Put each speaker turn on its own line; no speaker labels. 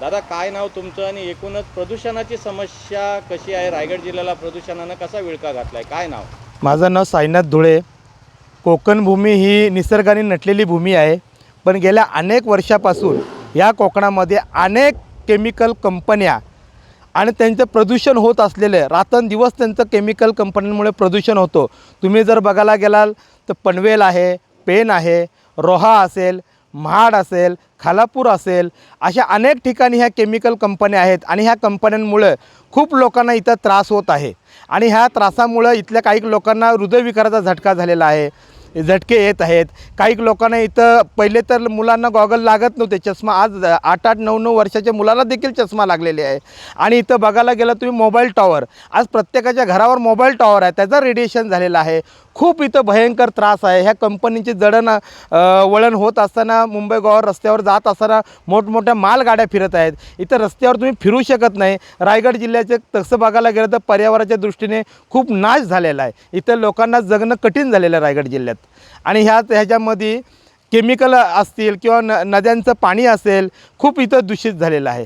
दादा काय नाव तुमचं आणि एकूणच प्रदूषणाची समस्या कशी आहे? रायगड जिल्ह्याला प्रदूषणानं कसा विळका घातलाय? काय नाव?
माझं नाव साईनाथ धुळे. कोकण भूमी ही निसर्गाने नटलेली भूमी आहे. पण गेल्या अनेक वर्षापासून या कोकणामध्ये अनेक केमिकल कंपन्या आणि त्यांचं प्रदूषण होत असलेलं आहे. रात्रंदिवस त्यांचं केमिकल कंपन्यांमुळे प्रदूषण होतो. तुम्ही जर बघायला गेलाल तर पनवेल आहे पेन आहे रोहा असेल महाड असेल खालापूर असेल अशा अनेक ठिकाणी ह्या केमिकल कंपन्या आहेत आणि ह्या कंपन्यांमुळं खूप लोकांना इथं त्रास होत आहे. आणि ह्या त्रासामुळं इथल्या काही लोकांना हृदयविकाराचा झटका झालेला आहे. झटके येत आहेत. काही लोकांना इथं पहिले तर मुलांना गॉगल लागत नव्हते. चष्मा आज आठ आठ नऊ नऊ वर्षाच्या मुलाला देखील चष्मा लागलेले आहे. आणि इथं बघायला गेलं तुम्ही मोबाईल टॉवर आज प्रत्येकाच्या घरावर मोबाईल टॉवर आहे. त्याचं रेडिएशन झालेलं आहे. खूप इथं भयंकर त्रास आहे. ह्या कंपनीची जडण वळण होत असताना मुंबई गोवा रस्त्यावर जात असताना मोठमोठ्या मालगाड्या फिरत आहेत. इथं रस्त्यावर तुम्ही फिरू शकत नाही. रायगड जिल्ह्याचे तसं बघायला गेलं तर पर्यावरणाच्या दृष्टीने खूप नाश झालेला आहे. इथं लोकांना जगणं कठीण झालेलं आहे रायगड जिल्ह्यात. आणि ह्यात ह्याच्यामध्ये केमिकल असतील किंवा न नद्यांचं पाणी असेल खूप इथं दूषित झालेलं आहे.